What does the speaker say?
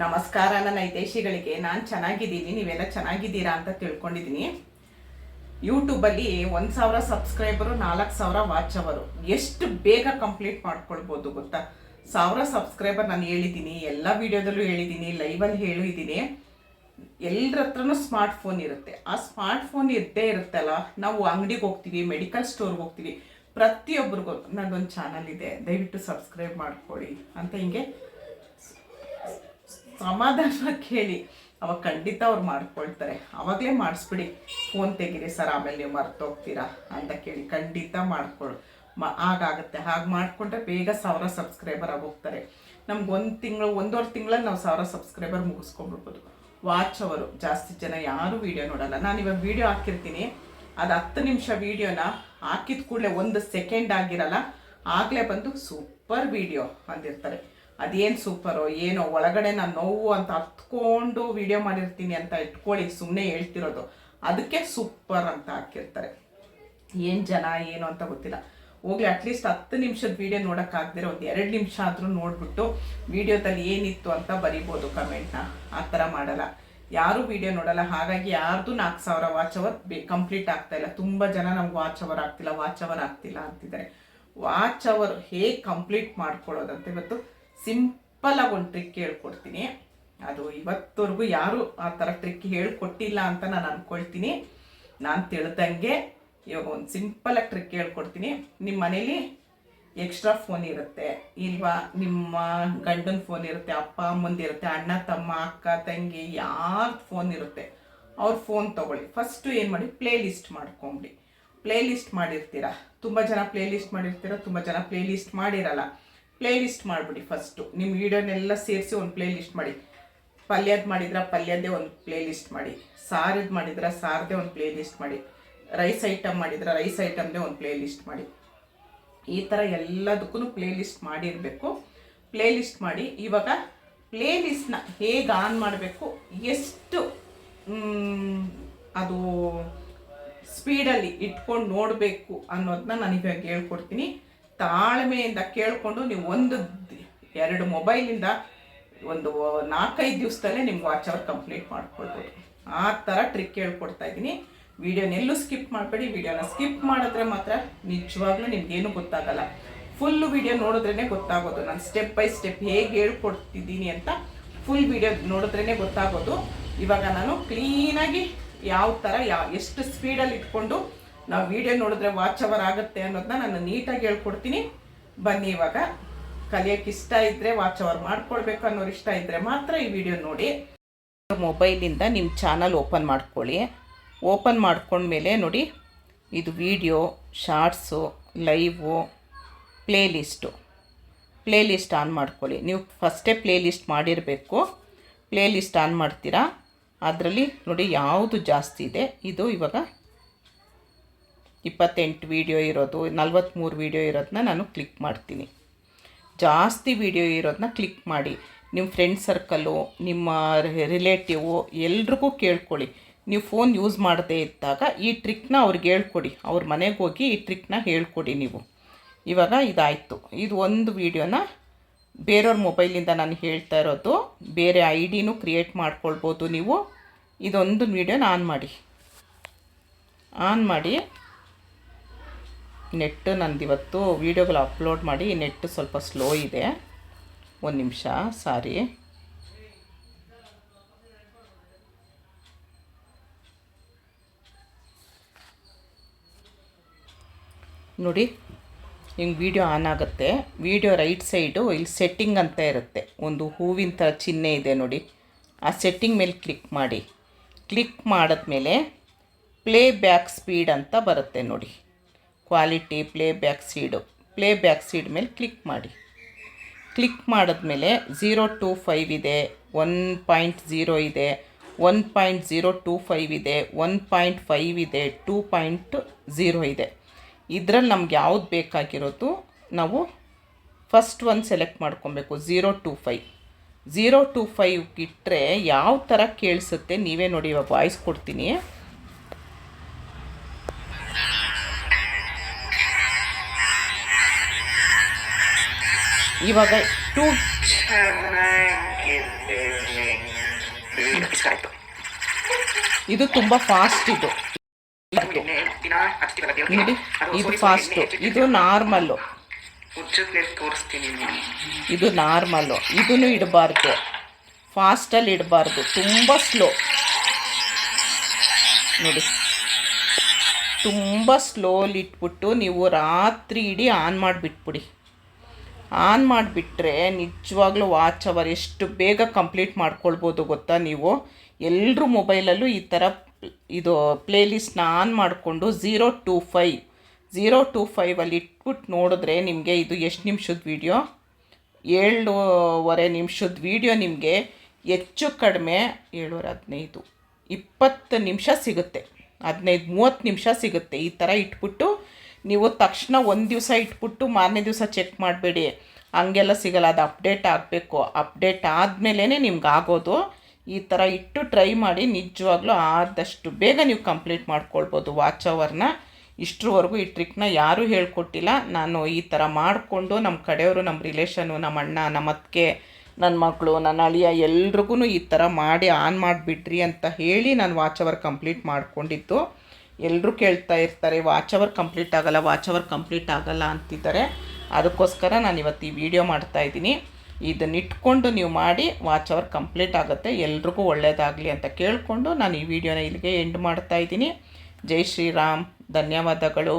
ನಮಸ್ಕಾರ ನನ್ನ ಹಿತೈಷಿಗಳಿಗೆ ನಾನು ಚೆನ್ನಾಗಿದ್ದೀನಿ, ನೀವೆಲ್ಲ ಚೆನ್ನಾಗಿದ್ದೀರಾ ಅಂತ ತಿಳ್ಕೊಂಡಿದ್ದೀನಿ. ಯೂಟ್ಯೂಬಲ್ಲಿ ಒಂದು ಸಾವಿರ ಸಬ್ಸ್ಕ್ರೈಬರು, ನಾಲ್ಕು ಸಾವಿರ ವಾಚ್ ಅವರು ಎಷ್ಟು ಬೇಗ ಕಂಪ್ಲೀಟ್ ಮಾಡ್ಕೊಳ್ಬೋದು ಗೊತ್ತಾ? ಸಾವಿರ ಸಬ್ಸ್ಕ್ರೈಬರ್ ನಾನು ಹೇಳಿದ್ದೀನಿ, ಎಲ್ಲ ವಿಡಿಯೋದಲ್ಲೂ ಹೇಳಿದ್ದೀನಿ ಲೈವಲ್ಲಿ ಹೇಳಿದ್ದೀನಿ. ಎಲ್ಲರ ಹತ್ರನೂ ಸ್ಮಾರ್ಟ್ ಫೋನ್ ಇರುತ್ತೆ. ಆ ಸ್ಮಾರ್ಟ್ ಫೋನ್ ಇದ್ದೇ ಇರುತ್ತಲ್ಲ, ನಾವು ಅಂಗಡಿಗೆ ಹೋಗ್ತೀವಿ ಮೆಡಿಕಲ್ ಸ್ಟೋರ್ಗೆ ಹೋಗ್ತೀವಿ ಪ್ರತಿಯೊಬ್ಬರಿಗೂ ನನ್ನೊಂದು ಚಾನಲ್ ಇದೆ, ದಯವಿಟ್ಟು ಸಬ್ಸ್ಕ್ರೈಬ್ ಮಾಡ್ಕೊಳ್ಳಿ ಅಂತ ಹಿಂಗೆ ಸಮಾಧಾನವಾಗಿ ಕೇಳಿ. ಅವಾಗ ಖಂಡಿತ ಅವ್ರು ಮಾಡ್ಕೊಳ್ತಾರೆ. ಅವಾಗಲೇ ಮಾಡಿಸ್ಬಿಡಿ. ಫೋನ್ ತೆಗೀರಿ ಸರ್, ಆಮೇಲೆ ನೀವು ಮರ್ತೋಗ್ತೀರಾ ಅಂತ ಕೇಳಿ. ಖಂಡಿತ ಮಾಡ್ಕೊಳ್ಳು ಮ, ಹಾಗಾಗುತ್ತೆ. ಹಾಗೆ ಮಾಡಿಕೊಂಡ್ರೆ ಬೇಗ ಸಾವಿರ ಸಬ್ಸ್ಕ್ರೈಬರ್ ಆಗೋಗ್ತಾರೆ ನಮ್ಗೆ ಒಂದು ತಿಂಗಳು, ಒಂದೂವರೆ ತಿಂಗಳಲ್ಲಿ ನಾವು ಸಾವಿರ ಸಬ್ಸ್ಕ್ರೈಬರ್ ಮುಗಿಸ್ಕೊಂಡ್ಬಿಡ್ಬೋದು. ವಾಚ್ ಅವರು, ಜಾಸ್ತಿ ಜನ ಯಾರೂ ವೀಡಿಯೋ ನೋಡಲ್ಲ. ನಾನು ಇವಾಗ ವೀಡಿಯೋ ಹಾಕಿರ್ತೀನಿ. ಅದು ಹತ್ತು ನಿಮಿಷ ವೀಡಿಯೋನ ಹಾಕಿದ ಕೂಡಲೇ ಒಂದು ಸೆಕೆಂಡ್ ಆಗಿರಲ್ಲ. ಆಗಲೇ ಬಂದು ಸೂಪರ್ ವೀಡಿಯೋ ಅಂದಿರ್ತಾರೆ. ಅದೇನು ಸೂಪರೋ ಏನೋ ಒಳಗಡೆ ನಾನು ನೋವು ಅಂತ ಹತ್ಕೊಂಡು ವಿಡಿಯೋ ಮಾಡಿರ್ತೀನಿ ಅಂತ ಇಟ್ಕೊಳ್ಳಿ ಸುಮ್ಮನೆ ಹೇಳ್ತಿರೋದು. ಅದಕ್ಕೆ ಸೂಪರ್ ಅಂತ ಹಾಕಿರ್ತಾರೆ. ಏನು ಜನ, ಏನು ಅಂತ ಗೊತ್ತಿಲ್ಲ. ಹೋಗ್ಲಿ ಅಟ್ಲೀಸ್ಟ್ ಹತ್ತು ನಿಮಿಷದ ವೀಡಿಯೋ ನೋಡೋಕ್ಕಾಗದಿರೋ ಒಂದು ಎರಡು ನಿಮಿಷ ಆದರೂ ನೋಡಿಬಿಟ್ಟು ವೀಡಿಯೋದಲ್ಲಿ ಏನಿತ್ತು ಅಂತ ಬರಿಬೋದು ಕಮೆಂಟ್ನ ಆ ಥರ ಮಾಡಲ್ಲ. ಯಾರೂ ವೀಡಿಯೋ ನೋಡಲ್ಲ, ಹಾಗಾಗಿ ಯಾರ್ದು ನಾಲ್ಕು ಸಾವಿರ ವಾಚ್ ಅವರ್ ಬೇ ಕಂಪ್ಲೀಟ್ ಆಗ್ತಾ ಇಲ್ಲ. ತುಂಬ ಜನ ನಮ್ಗೆ ವಾಚ್ ಅವರ್ ಆಗ್ತಿಲ್ಲ ವಾಚ್ ಅವರ್ ಆಗ್ತಿಲ್ಲ ಅಂತಿದ್ದಾರೆ. ವಾಚ್ ಅವರ್ ಹೇಗೆ ಕಂಪ್ಲೀಟ್ ಮಾಡ್ಕೊಳ್ಳೋದಂತೆ ಇವತ್ತು ಸಿಂಪಲ್ ಆಗಿ ಒಂದು ಟ್ರಿಕ್ ಹೇಳ್ಕೊಡ್ತೀನಿ. ಅದು ಇವತ್ತವರೆಗೂ ಯಾರು ಆ ಥರ ಟ್ರಿಕ್ ಹೇಳ್ಕೊಟ್ಟಿಲ್ಲ ಅಂತ ನಾನು ಅಂದ್ಕೊಳ್ತೀನಿ ನಾನು ತಿಳಿದಂಗೆ ಇವಾಗ ಒಂದು ಸಿಂಪಲ್ ಆಗಿ ಟ್ರಿಕ್ ಹೇಳ್ಕೊಡ್ತೀನಿ. ನಿಮ್ಮ ಮನೇಲಿ ಎಕ್ಸ್ಟ್ರಾ ಫೋನ್ ಇರುತ್ತೆ. ಇಲ್ವಾ? ನಿಮ್ಮ ಗಂಡನ ಫೋನ್ ಇರುತ್ತೆ, ಅಪ್ಪ, ಅಮ್ಮಂದು ಇರುತ್ತೆ, ಅಣ್ಣ, ತಮ್ಮ, ಅಕ್ಕ, ತಂಗಿ, ಯಾರ್ದು ಫೋನ್ ಇರುತ್ತೆ, ಅವ್ರ ಫೋನ್ ತೊಗೊಳ್ಳಿ. ಫಸ್ಟು ಏನು ಮಾಡಿ? ಪ್ಲೇ ಲಿಸ್ಟ್ ಮಾಡ್ಕೊಂಬಿಡಿ. ಪ್ಲೇ ಲಿಸ್ಟ್ ಮಾಡಿರ್ತೀರ? ತುಂಬ ಜನ ಪ್ಲೇ ಲಿಸ್ಟ್ ಮಾಡಿರ್ತೀರ? ತುಂಬ ಜನ ಪ್ಲೇ ಲಿಸ್ಟ್ ಮಾಡಿರಲ್ಲ. ಪ್ಲೇ ಲಿಸ್ಟ್ ಮಾಡಿಬಿಡಿ ಫಸ್ಟು ನಿಮ್ಮ ವೀಡಿಯೋನೆಲ್ಲ ಸೇರಿಸಿ ಒಂದು ಪ್ಲೇ ಲಿಸ್ಟ್ ಮಾಡಿ. ಪಲ್ಯದ ಮಾಡಿದ್ರೆ ಪಲ್ಯದ್ದೇ ಒಂದು ಪ್ಲೇ ಲಿಸ್ಟ್ ಮಾಡಿ. ಸಾರದ್ದು ಮಾಡಿದ್ರೆ ಸಾರದೇ ಒಂದು ಪ್ಲೇ ಲಿಸ್ಟ್ ಮಾಡಿ. ರೈಸ್ ಐಟಮ್ ಮಾಡಿದ್ರೆ ರೈಸ್ ಐಟಮ್ದೇ ಒಂದು ಪ್ಲೇ ಲಿಸ್ಟ್ ಮಾಡಿ. ಈ ಥರ ಎಲ್ಲದಕ್ಕೂ ಪ್ಲೇ ಲಿಸ್ಟ್ ಮಾಡಿರಬೇಕು. ಪ್ಲೇ ಲಿಸ್ಟ್ ಮಾಡಿ. ಇವಾಗ ಪ್ಲೇ ಲಿಸ್ಟ್ನ ಹೇಗೆ ಆನ್ ಮಾಡಬೇಕು? ಎಷ್ಟು ಅದು ಸ್ಪೀಡಲ್ಲಿ ಇಟ್ಕೊಂಡು ನೋಡಬೇಕು ಅನ್ನೋದನ್ನ ನಾನು ಇವಾಗ ಹೇಳ್ಕೊಡ್ತೀನಿ. ತಾಳ್ಮೆಯಿಂದ ಕೇಳಿಕೊಂಡು ನೀವು ಒಂದು ಎರಡು ಮೊಬೈಲಿಂದ ಒಂದು ನಾಲ್ಕೈದು ದಿವಸದಲ್ಲೇ ನಿಮ್ಗೆ ವಾಚ್ ಕಂಪ್ಲೀಟ್ ಮಾಡ್ಕೊಳ್ಬೋದು. ಆ ಥರ ಟ್ರಿಕ್ ಹೇಳ್ಕೊಡ್ತಾ ಇದ್ದೀನಿ. ವಿಡಿಯೋನೆಲ್ಲೂ ಸ್ಕಿಪ್ ಮಾಡಬೇಡಿ. ವಿಡಿಯೋನ ಸ್ಕಿಪ್ ಮಾಡಿದ್ರೆ ಮಾತ್ರ ನಿಜವಾಗ್ಲೂ ನಿಮ್ಗೇನು ಗೊತ್ತಾಗಲ್ಲ. ಫುಲ್ ವಿಡಿಯೋ ನೋಡಿದ್ರೇ ಗೊತ್ತಾಗೋದು. ನಾನು ಸ್ಟೆಪ್ ಬೈ ಸ್ಟೆಪ್ ಹೇಗೆ ಹೇಳ್ಕೊಡ್ತಿದ್ದೀನಿ ಅಂತ ಫುಲ್ ವಿಡಿಯೋ ನೋಡಿದ್ರೇ ಗೊತ್ತಾಗೋದು. ಇವಾಗ ನಾನು ಕ್ಲೀನಾಗಿ ಯಾವ ಥರ ಯಾವ ಎಷ್ಟು ಸ್ಪೀಡಲ್ಲಿ ಇಟ್ಕೊಂಡು ನಾವು ವಿಡಿಯೋ ನೋಡಿದ್ರೆ ವಾಚ್ ಅವರ್ ಆಗುತ್ತೆ ಅನ್ನೋದನ್ನ ನಾನು ನೀಟಾಗಿ ಹೇಳ್ಕೊಡ್ತೀನಿ. ಬನ್ನಿ ಇವಾಗ. ಕಲಿಯೋಕ್ಕೆ ಇಷ್ಟ ಇದ್ದರೆ ವಾಚ್ ಅವರ್ ಮಾಡ್ಕೊಳ್ಬೇಕು ಅನ್ನೋರು ಇಷ್ಟ ಇದ್ದರೆ ಮಾತ್ರ ಈ ವಿಡಿಯೋ ನೋಡಿ. ಮೊಬೈಲಿಂದ ನಿಮ್ಮ ಚಾನಲ್ ಓಪನ್ ಮಾಡ್ಕೊಳ್ಳಿ. ಓಪನ್ ಮಾಡ್ಕೊಂಡ್ಮೇಲೆ ನೋಡಿ, ಇದು video shorts live playlist playlist playlist on ಮಾಡ್ಕೊಳ್ಳಿ. ನೀವು ಫಸ್ಟೇ ಪ್ಲೇಲಿಸ್ಟ್ ಮಾಡಿರಬೇಕು. ಪ್ಲೇಲಿಸ್ಟ್ ಆನ್ ಮಾಡ್ತೀರಾ? ಅದರಲ್ಲಿ ನೋಡಿ ಯಾವುದು ಜಾಸ್ತಿ ಇದೆ. ಇದು ಇವಾಗ ಇಪ್ಪತ್ತೆಂಟು ವೀಡಿಯೋ ಇರೋದು ನಲ್ವತ್ತ್ಮೂರು ವೀಡಿಯೋ ಇರೋದನ್ನ ನಾನು ಕ್ಲಿಕ್ ಮಾಡ್ತೀನಿ. ಜಾಸ್ತಿ ವೀಡಿಯೋ ಇರೋದನ್ನ ಕ್ಲಿಕ್ ಮಾಡಿ. ನಿಮ್ಮ ಫ್ರೆಂಡ್ ಸರ್ಕಲ್ಲು ನಿಮ್ಮ ರಿಲೇಟಿವು ಎಲ್ರಿಗೂ ಕೇಳ್ಕೊಳ್ಳಿ. ನೀವು ಫೋನ್ ಯೂಸ್ ಮಾಡದೇ ಇದ್ದಾಗ ಈ ಟ್ರಿಕ್ನ ಅವ್ರಿಗೆ ಹೇಳ್ಕೊಡಿ. ಅವ್ರ ಮನೆಗೆ ಹೋಗಿ ಈ ಟ್ರಿಕ್ನ ಹೇಳ್ಕೊಡಿ ನೀವು. ಇವಾಗ ಇದಾಯಿತು. ಇದು ಒಂದು ವೀಡಿಯೋನ ಬೇರೆಯವ್ರ ಮೊಬೈಲಿಂದ ನಾನು ಹೇಳ್ತಾ ಇರೋದು. ಬೇರೆ ಐ ಡಿನೂ ಕ್ರಿಯೇಟ್ ಮಾಡ್ಕೊಳ್ಬೋದು ನೀವು. ಇದೊಂದು ವೀಡಿಯೋನ ಆನ್ ಮಾಡಿ. ಆನ್ ಮಾಡಿ. ನೆಟ್ಟು ನಂದು ಇವತ್ತು ವೀಡಿಯೋಗಳು ಅಪ್ಲೋಡ್ ಮಾಡಿ ನೆಟ್ಟು ಸ್ವಲ್ಪ ಸ್ಲೋ ಇದೆ. ಒಂದು ನಿಮಿಷ, ಸಾರಿ. ನೋಡಿ, ಹಿಂಗೆ ವೀಡಿಯೋ ಆನ್ ಆಗುತ್ತೆ. ವೀಡಿಯೋ ರೈಟ್ ಸೈಡು ಇಲ್ಲಿ ಸೆಟ್ಟಿಂಗ್ ಅಂತ ಇರುತ್ತೆ. ಒಂದು ಹೂವಿನ ಥರ ಚಿಹ್ನೆ ಇದೆ ನೋಡಿ. ಆ ಸೆಟ್ಟಿಂಗ್ ಮೇಲೆ ಕ್ಲಿಕ್ ಮಾಡಿ. ಕ್ಲಿಕ್ ಮಾಡಿದ್ಮೇಲೆ ಪ್ಲೇ ಬ್ಯಾಕ್ ಸ್ಪೀಡ್ ಅಂತ ಬರುತ್ತೆ ನೋಡಿ. Quality playback speed. Playback speed ಮೇಲೆ ಕ್ಲಿಕ್ ಮಾಡಿ. ಕ್ಲಿಕ್ ಮಾಡಿದ್ಮೇಲೆ ಝೀರೋ ಟು ಫೈವ್ ಇದೆ, ಒನ್ ಪಾಯಿಂಟ್ ಝೀರೋ ಇದೆ, one point zero two five ಇದೆ, ಒನ್ ಪಾಯಿಂಟ್ ಫೈವ್ ಇದೆ, ಟೂ ಪಾಯಿಂಟ್ ಝೀರೋ ಇದೆ. ಇದರಲ್ಲಿ ನಮ್ಗೆ ಯಾವ್ದು ಬೇಕಾಗಿರೋದು ನಾವು ಫಸ್ಟ್ ಒಂದು ಸೆಲೆಕ್ಟ್ ಮಾಡ್ಕೊಬೇಕು, zero two five. Zero two five ಇಟ್ಟರೆ ಯಾವ ಥರ ಕೇಳಿಸುತ್ತೆ ನೀವೇ ನೋಡಿ, ಇವಾಗ ವಾಯ್ಸ್ ಕೊಡ್ತೀನಿ. ಇವಾಗ ಟೂ ಇದು ತುಂಬ ಫಾಸ್ಟ್ ಇದು. ನೋಡಿ, ಇದು ಫಾಸ್ಟು ಇದು ನಾರ್ಮಲ್ಲು. ಇದು ನಾರ್ಮಲ್ಲು ಇದನ್ನು ಇಡಬಾರ್ದು. ಫಾಸ್ಟಲ್ಲಿ ಇಡಬಾರ್ದು. ತುಂಬ ಸ್ಲೋ ನೋಡಿ. ತುಂಬ ಸ್ಲೋಲಿ ಇಟ್ಬಿಟ್ಟು ನೀವು ರಾತ್ರಿ ಇಡೀ ಆನ್ ಮಾಡಿಬಿಟ್ಬಿಡಿ. ಆನ್ ಮಾಡಿಬಿಟ್ರೆ ನಿಜವಾಗ್ಲೂ ವಾಚ್ ಅವರ್ ಎಷ್ಟು ಬೇಗ ಕಂಪ್ಲೀಟ್ ಮಾಡ್ಕೊಳ್ಬೋದು ಗೊತ್ತಾ ನೀವು? ಎಲ್ಲರೂ ಮೊಬೈಲಲ್ಲೂ ಈ ಥರ ಇದು ಪ್ಲೇಲಿಸ್ಟ್ನ ಆನ್ ಮಾಡಿಕೊಂಡು zero two five zero two ಫೈವಲ್ಲಿ ಇಟ್ಬಿಟ್ಟು ನೋಡಿದ್ರೆ ನಿಮಗೆ ಇದು ಎಷ್ಟು ನಿಮಿಷದ ವೀಡಿಯೋ? ಏಳುವರೆ ನಿಮಿಷದ ವೀಡಿಯೋ ನಿಮಗೆ ಹೆಚ್ಚು ಕಡಿಮೆ ಏಳುವರೆ ಹದಿನೈದು, ಇಪ್ಪತ್ತು ನಿಮಿಷ ಸಿಗುತ್ತೆ, ಹದಿನೈದು ಮೂವತ್ತು ನಿಮಿಷ ಸಿಗುತ್ತೆ ಈ ಥರ ಇಟ್ಬಿಟ್ಟು ನೀವು ತಕ್ಷಣ ಒಂದು ದಿವಸ ಇಟ್ಬಿಟ್ಟು ಮಾರನೇ ದಿವಸ ಚೆಕ್ ಮಾಡಬೇಡಿ. ಹಂಗೆಲ್ಲ ಸಿಗಲ್ಲ, ಅದು ಅಪ್ಡೇಟ್ ಆಗಬೇಕು. ಅಪ್ಡೇಟ್ ಆದಮೇಲೇ ನಿಮ್ಗೆ ಆಗೋದು. ಈ ಥರ ಇಟ್ಟು ಟ್ರೈ ಮಾಡಿ ನಿಜವಾಗ್ಲೂ ಆದಷ್ಟು ಬೇಗ ನೀವು ಕಂಪ್ಲೀಟ್ ಮಾಡ್ಕೊಳ್ಬೋದು ವಾಚ್ ಅವರ್ನ ಇಷ್ಟರವರೆಗೂ ಈ ಟ್ರಿಕ್ನ ಯಾರೂ ಹೇಳ್ಕೊಟ್ಟಿಲ್ಲ. ನಾನು ಈ ಥರ ಮಾಡಿಕೊಂಡು ನಮ್ಮ ಕಡೆಯವರು ನಮ್ಮ ರಿಲೇಷನು ನಮ್ಮ ಅಣ್ಣ ನಮ್ಮ ಅತ್ತಿಗೆ ನನ್ನ ಮಕ್ಕಳು ನನ್ನ ಅಳಿಯ ಎಲ್ರಿಗೂ ಈ ಥರ ಮಾಡಿ ಆನ್ ಮಾಡಿಬಿಟ್ರಿ ಅಂತ ಹೇಳಿ ನಾನು ವಾಚ್ ಅವರ್ ಕಂಪ್ಲೀಟ್ ಮಾಡ್ಕೊಂಡಿದ್ದು. ಎಲ್ಲರೂ ಕೇಳ್ತಾ ಇರ್ತಾರೆ ವಾಚ್ ಅವರ್ ಕಂಪ್ಲೀಟ್ ಆಗಲ್ಲ ವಾಚ್ ಅವರ್ ಕಂಪ್ಲೀಟ್ ಆಗಲ್ಲ ಅಂತಿದ್ದಾರೆ. ಅದಕ್ಕೋಸ್ಕರ ನಾನು ಇವತ್ತು ಈ ವಿಡಿಯೋ ಮಾಡ್ತಾ ಇದ್ದೀನಿ. ಇದನ್ನ ಇಟ್ಕೊಂಡು ನೀವು ಮಾಡಿ ವಾಚ್ ಅವರ್ ಕಂಪ್ಲೀಟ್ ಆಗುತ್ತೆ, ಎಲ್ರಿಗೂ ಒಳ್ಳೆಯದಾಗಲಿ ಅಂತ ಕೇಳಿಕೊಂಡು ನಾನು ಈ ವಿಡಿಯೋನ ಇಲ್ಲಿಗೆ ಎಂಡ್ ಮಾಡ್ತಾ ಇದ್ದೀನಿ. ಜೈ ಶ್ರೀರಾಮ್. ಧನ್ಯವಾದಗಳು.